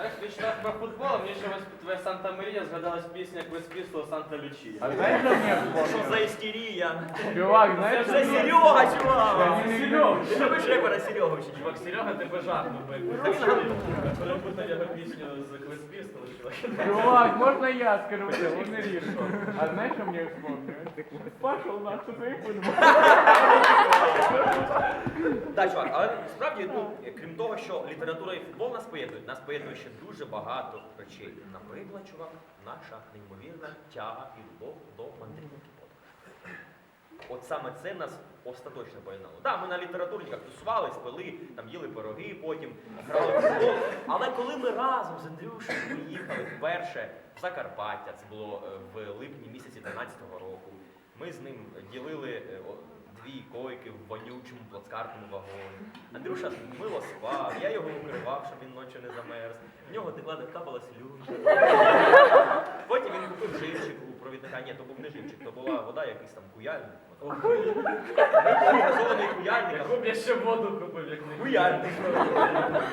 Знаєш, ти читав про футбол, мені ще ось твоя Санта Марія згадалась пісня Квес Пістол Санта Лючія. А знаєш, що мені Що за істерія? Чувак, знаєш, Це що мені- Серега, чувак! Це Серега. Ти любиш репера Серегу чи Чувак, Серега тебе жахнув би. Коли його пісню з Квес Пістол, чувак. Чувак, можна я скажу, вони рішу. А знаєш, що мені вспомнилось? Пошел нахуй твій футбол. Так, чувак, але справді, ну, крім того, що література і футбол нас поєднують, нас поєднує ще дуже багато речей. Наприклад, чувак, наша неймовірна тяга і любов до мандрівки Поттера. От саме це нас остаточно поєднало. Так, ми на літературниках тусувались, пили, там їли пироги, потім грали футбол. Але коли ми разом з Андрюшею поїхали вперше в Закарпаття, це було е, в липні місяці 13-го року, ми з ним ділили е, дві койки в вонючому плацкартному вагоні. Андрюша мило спав, я його укривав, щоб він ночі не замерз. В нього текла капала слюнка. Потім він купив живчик у провідника. Ні, то був не живчик, то була вода, якийсь там куяльник. Газований куяльник. Яку б я ще воду купив, як не Куяльник.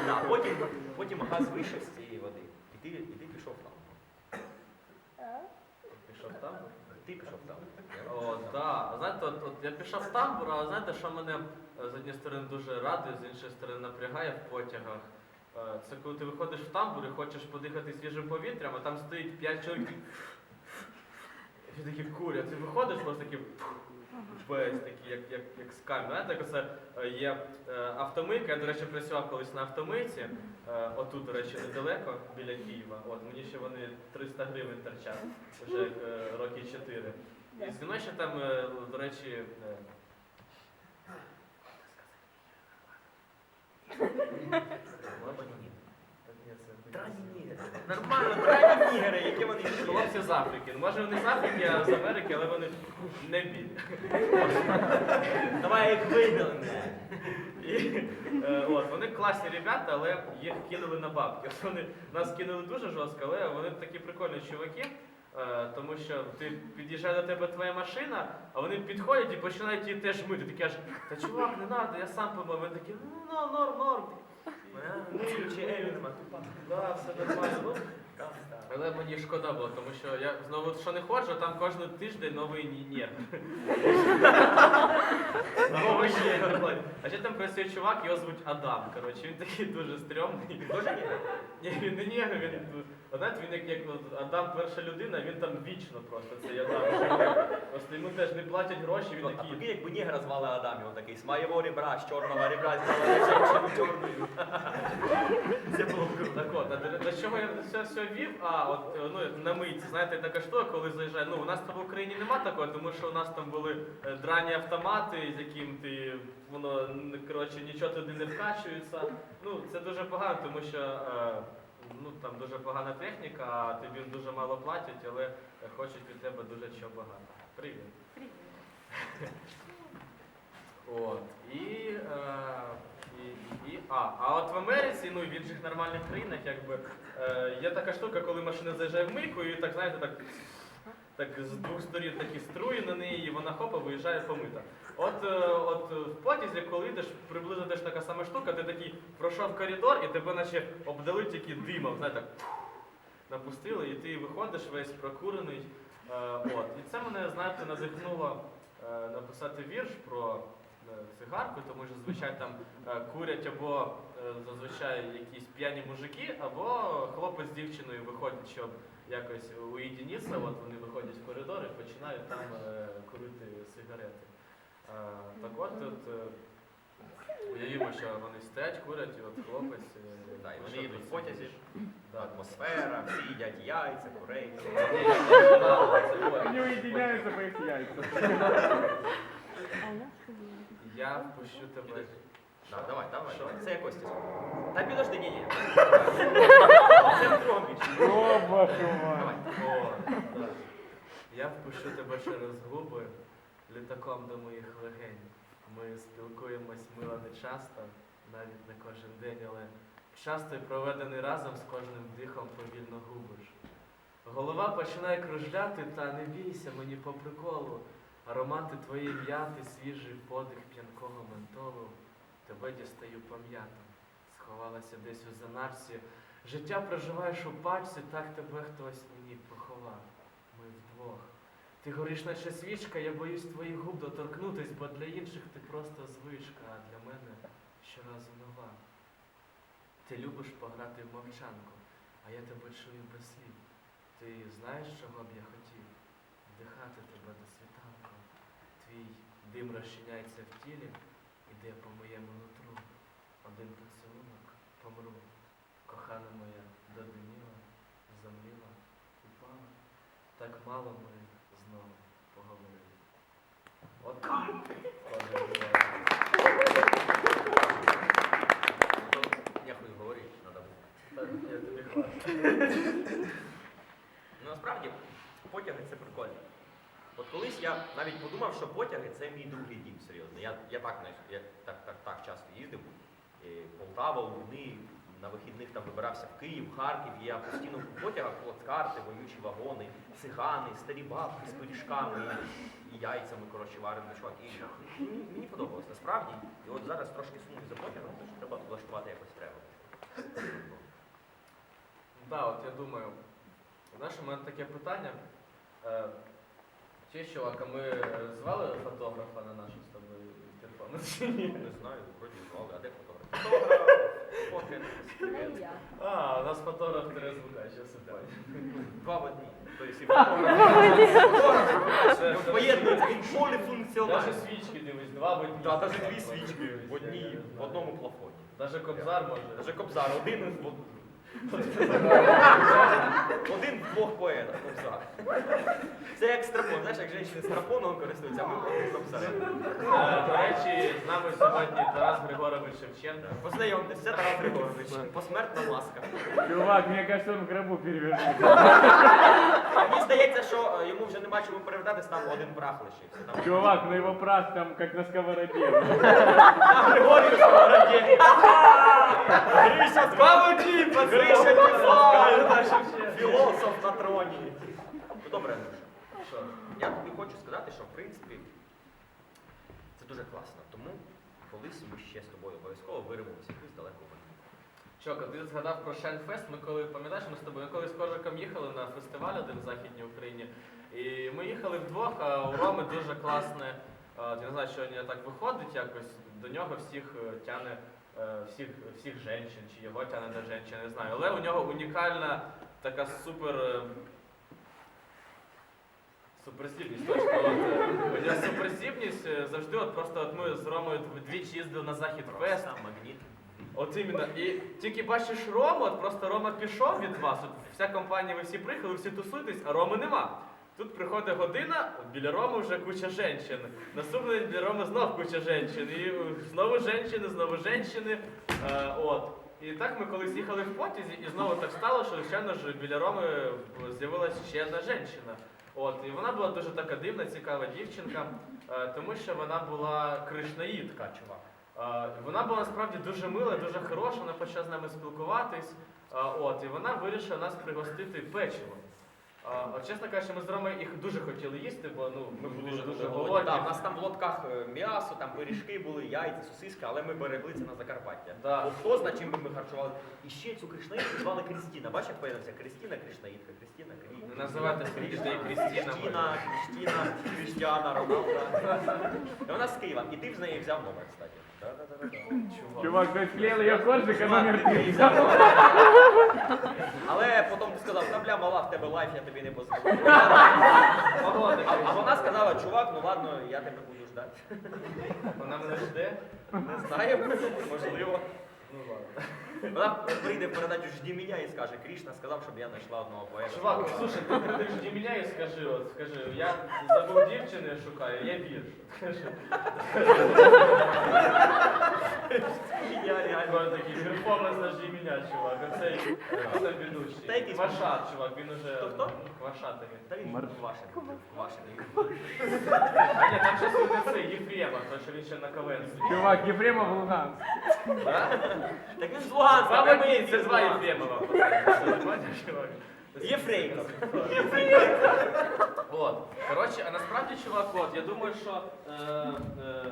Да, Потім, потім газ вийшов з цієї води. І ти, і ти пішов там. Пішов там? Ти пішов О. Знаєте, от, от я пішов в тамбур, а знаєте, що мене е, з однієї сторони дуже радує, з іншої сторони напрягає в потягах. Е, Це коли ти виходиш в тамбур і хочеш подихати свіжим повітрям, а там стоїть п'ять чоловік. І такі курять. Ти виходиш, просто такі весь такі, як, як, як з камінь. Знаєте, оце е, є автомийка. Я, до речі, працював колись на автомийці. Отут, до речі, недалеко, біля Києва. От мені ще вони 300 гривень торчать вже роки 4. І мною ще там, е, до речі. Нормально, драні нігери, які вони. Хлопці з Африки. Ну, Може вони з Африки, а з Америки, але вони не білі. Давай їх видали. Е, от, вони класні ребята, але їх кинули на бабки. Вони нас кинули дуже жорстко, але вони такі прикольні чуваки. Е, Тому що ти під'їжджає до тебе твоя машина, а вони підходять і починають її теж мити. Ти кажеш, та чувак, не треба, я сам помив. Вони такі, ну норм, норм, норм. Ну, чи Елі тупа, Да, все нормально. Але мені шкода було, тому що я знову що не ходжу, там кожен тиждень новий ні- нерв. Новий нерв. А ще там працює чувак, його звуть Адам. Коротше, він такий дуже стрьомний. Дуже? Ні, він не нігер, він знаєте, він як, як Адам перша людина, він там вічно просто цей Адам. Просто йому теж не платять гроші, він А такий. якби нігера звали Адам, він такий, з моєго ребра, з чорного ребра, женщину чорною. Це було. Так от, а до, до чого я все вів? А, от е, ну, на митці, знаєте, така штука, коли заїжджає. Ну, у нас там в Україні нема такого, тому що у нас там були е, драні автомати, з яким ти воно коротше нічого туди не вкачується. Ну, це дуже погано, тому що е, ну, там дуже погана техніка, а тобі дуже мало платять, але хочуть від тебе дуже чого багато. Привіт. От. І, е, і, і, а, а от в Америці, ну і в інших нормальних країнах, якби е, є така штука, коли машина заїжджає в мийку, і так, знаєте, так, так з двох сторін такі струї на неї, і вона хопа виїжджає помита. От, е, от в потязі, коли йдеш, приблизно теж така сама штука, ти такий пройшов коридор і тебе наче обдали тільки димом, знаєте, так, напустили, і ти виходиш весь прокурений. Е, от. І це мене, знаєте, надихнуло е, написати вірш про цигарку, тому що зазвичай там е, курять або е, зазвичай якісь п'яні мужики, або хлопець з дівчиною виходять, щоб якось уєдинитися, от вони виходять в коридор і починають там е, курити сигарети. Е, так от тут е, уявімо, що вони стоять, курять, і от хлопець. е, Да, і вони їдуть в потязі, Да. атмосфера, всі їдять яйця, курей. Да, це от. Вони уєдиняються по їх яйця. Я впущу тебе. Да, давай, давай, Що? давай. Це я Костя. Та підожди, ні, ні. Це в другому вашу Давай. О, так. Я впущу тебе через губи літаком до моїх легень. Ми спілкуємось мило не часто, навіть не кожен день, але часто й проведений разом з кожним дихом повільно губиш. Голова починає кружляти, та не бійся мені по приколу. Аромати твоєї м'яти, свіжий подих п'янкого ментолу. Тебе дістаю пам'ятом. Сховалася десь у занарці, Життя проживаєш у пачці, так тебе хтось мені поховав. Ми вдвох. Ти гориш, наче свічка, я боюсь твоїх губ доторкнутись, бо для інших ти просто звичка, а для мене щоразу нова. Ти любиш пограти в мовчанку, а я тебе чую без слів. Ти знаєш, чого б я хотів? Вдихати тебе до світанку. Твій дим розчиняється в тілі, іде по моєму нутру. Один поцілунок помру. Кохана моя додиміла, замліла, упала. Так мало ми знову поговорили. От. Ну, говорити, треба було. Я тобі хвалю. Ну, насправді, потяги це прикольно. От колись я навіть подумав, що потяги це мій другий дім, серйозно. Я, я так, я так, так, так часто їздив. Полтава, Лугни, на вихідних там вибирався в Київ, Харків. Я постійно в потягах плацкарти, воючі вагони, цигани, старі бабки з пиріжками і яйцями, коротше, варені чувак. І мені, подобалось насправді. І от зараз трошки сумую за потягом, тож треба влаштувати якось треба. Да, от я думаю, знаєш, у мене таке питання. Чи чувак, а ми е, звали фотографа на нашу з тобою перформанс чи ні? Не знаю, вроді звали, а де фотограф? Я. А, у нас фотограф три звука, ще все Два в одній. Тобто і фотограф. Ну, Поєднується, він Даже поліфункціональний. свічки дивись, два в одній. Так, навіть дві свічки в одній, в одному плафоні. Даже Кобзар може. Даже Кобзар, один в один в двох поетах Кобзар. Це як страпон, знаєш, як жінки страпоном користуються, а ми Кобзарем. Е, До речі, з нами сьогодні Тарас Григорович Шевченко. Познайомтесь, це Тарас Григорович, посмертна маска. Чувак, мне кажется, он в гробу. Мені здається, що е, йому вже нема чому перевертатись, там один прах лишився. Там Чувак, ну его прах там как на сковороде. А, Григорій Сковороді. Гриша Бабуді, Гриша Тарас філософ на троні. Добре, Що? Я тобі хочу сказати, що в принципі це дуже класно. Тому колись ми ще з тобою обов'язково виримося якусь далеку мандрівку. Чока, ти згадав про Шайнфест. Ми коли пам'ятаєш, ми з тобою ми коли з Коржиком їхали на фестиваль один в Західній Україні. І ми їхали вдвох, а у Роми дуже класне. Я не знаю, що не так виходить якось. До нього всіх е, тяне всіх, всіх жінчин, чи його тяне до жінчин, не знаю. Але у нього унікальна така супер. е, Суперздібність, точно. От, е, е, завжди, от просто от ми з Ромою двічі їздили на Захід Фест. Магніт. От іменно. І тільки бачиш Рому, от просто Рома пішов від вас. От вся компанія, ви всі приїхали, всі тусуєтесь, а Роми нема. Тут приходить година, біля Роми вже куча жінчин. Наступний біля Роми знов куча жінчин. І знову жінчини, знову жінчини. Е, от. І так ми колись їхали в потязі, і знову так стало, що звичайно ж біля Роми з'явилася ще одна жінчина. От, і вона була дуже така дивна, цікава дівчинка, е, тому що вона була кришнаїдка, чувак. Е, Вона була насправді дуже мила, дуже хороша, вона почала з нами спілкуватись. Е, От, і вона вирішила нас пригостити печиво. От, чесно кажучи, ми з Ромою їх дуже хотіли їсти, бо ну, ми були дуже, дуже голодні. Да, у нас там в лотках е, м'ясо, там пиріжки були, яйця, сосиски, але ми берегли це на Закарпаття. Да. Бо хто зна, чим би ми харчували. І ще цю кришнаїдку звали Крістіна. Бачиш, як поєднався? Крістіна, кришнаїдка, Крістіна, Крі. Не називайте своїх дітей Крістінами. Крістіна, Крістіна, Крістіана, Роналда. І вона з Києва. І ти з неї взяв номер, кстати. Да-да-да-да. Чувак. Чувак, то есть клеил ее коржик, а три. взяв. Але потім ти сказав, та бля, мала, в тебе лайф, я тобі не позвоню. Погода, А, а вона сказала, чувак, ну ладно, я тебе буду ждати. Вона мене жде. Не знаю, можливо. Ну ладно. Вона прийде в передачу «Жді мене» і скаже, Крішна сказав, щоб я знайшла одного поета. Чувак, слушай, ти прийдеш до мене і скажи, от, скажи, я забув дівчини шукаю, я вірш. Скажи. Я реально. Такий перформанс на жди мене, чувак. Оцей ведучий. Якийсь- Машат, чувак, він уже. Хто, хто? ну, Машатові. Та він вашим. Вашим. А ні, там щось буде цей Єфремов, тому що він ще на КВН. Чувак, Ефремов Луганск. Да? Так він з Луганська. Водії, він це два. Єфремова. Бачиш, чувак? Єфрейтор. От. Коротше, а насправді, чувак, от, я думаю, що е, е,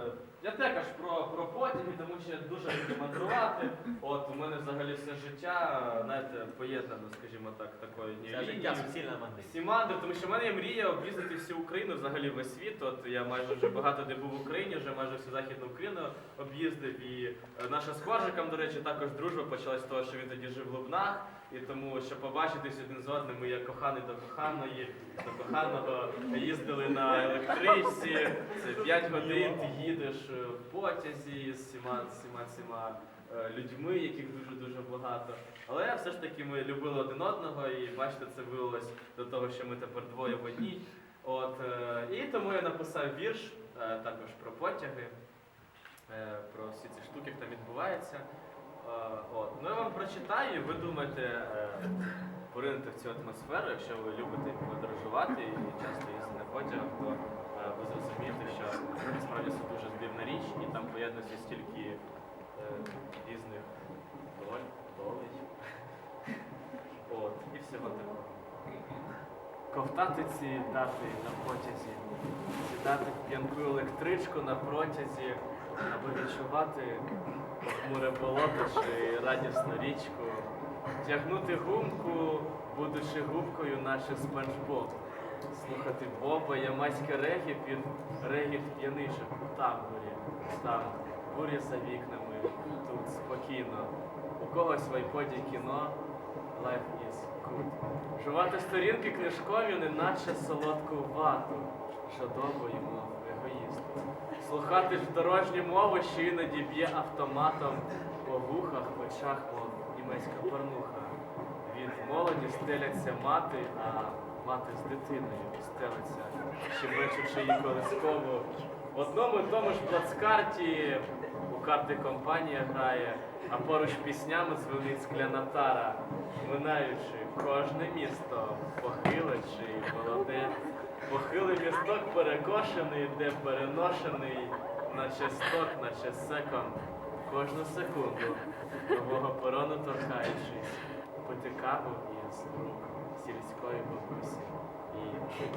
Я також про, про потяги, тому що я дуже люблю мандрувати. От у мене взагалі все життя, знаєте, поєднано, скажімо так, такою Це життя суцільна мандрівка. всі мандри, тому що в мене є мрія об'їздити всю Україну, взагалі весь світ. От я майже вже багато де був в Україні, вже майже всю західну Україну об'їздив. І е, наша з Коржиком, до речі, також дружба почалась з того, що він тоді жив в Лубнах. І тому, щоб побачитись один з одним, ми як коханий до коханої, до коханого їздили на електричці. Це 5 годин, ти їдеш е, в потязі з всіма всіма всіма е, людьми, яких дуже-дуже багато. Але все ж таки ми любили один одного, і бачите, це вилилось до того, що ми тепер двоє в одній. От, е, і тому я написав вірш також про потяги, про всі ці штуки, як там відбувається. От. Ну я вам прочитаю, і ви думаєте е, поринути в цю атмосферу, якщо ви любите подорожувати і часто їздити на потягах, то е, ви зрозумієте, що насправді це дуже дивна річ, і там поєднується стільки е, різних доль, долей. От, і всього такого. Ковтати ці дати на потязі, сідати в п'янку електричку на протязі, аби відчувати похмуре болото чи радісну річку, тягнути гумку, будучи губкою, наче спанчбоб, слухати Боба, ямайське регі під регіт п'янишок у тамбурі, там бурі за вікнами, тут спокійно. У когось в айподі кіно Life is good. Жувати сторінки книжкові, неначе солодку вату, жадобою, мов егоїсту. Слухати ж дорожню мову, що іноді б'є автоматом по вухах, очах, мов німецька порнуха. Від молоді стеляться мати, а мати з дитиною стелиться, щебечучи її колисково. В одному і тому ж плацкарті у карти компанія грає, а поруч піснями дзвонить скляна тара, минаючи кожне місто, похиле чи молоде. Похилий місток перекошений, де переношений, наче сток, наче секон, кожну секунду, нового перону торкаючись, потікав із рук сільської бабусі і русі.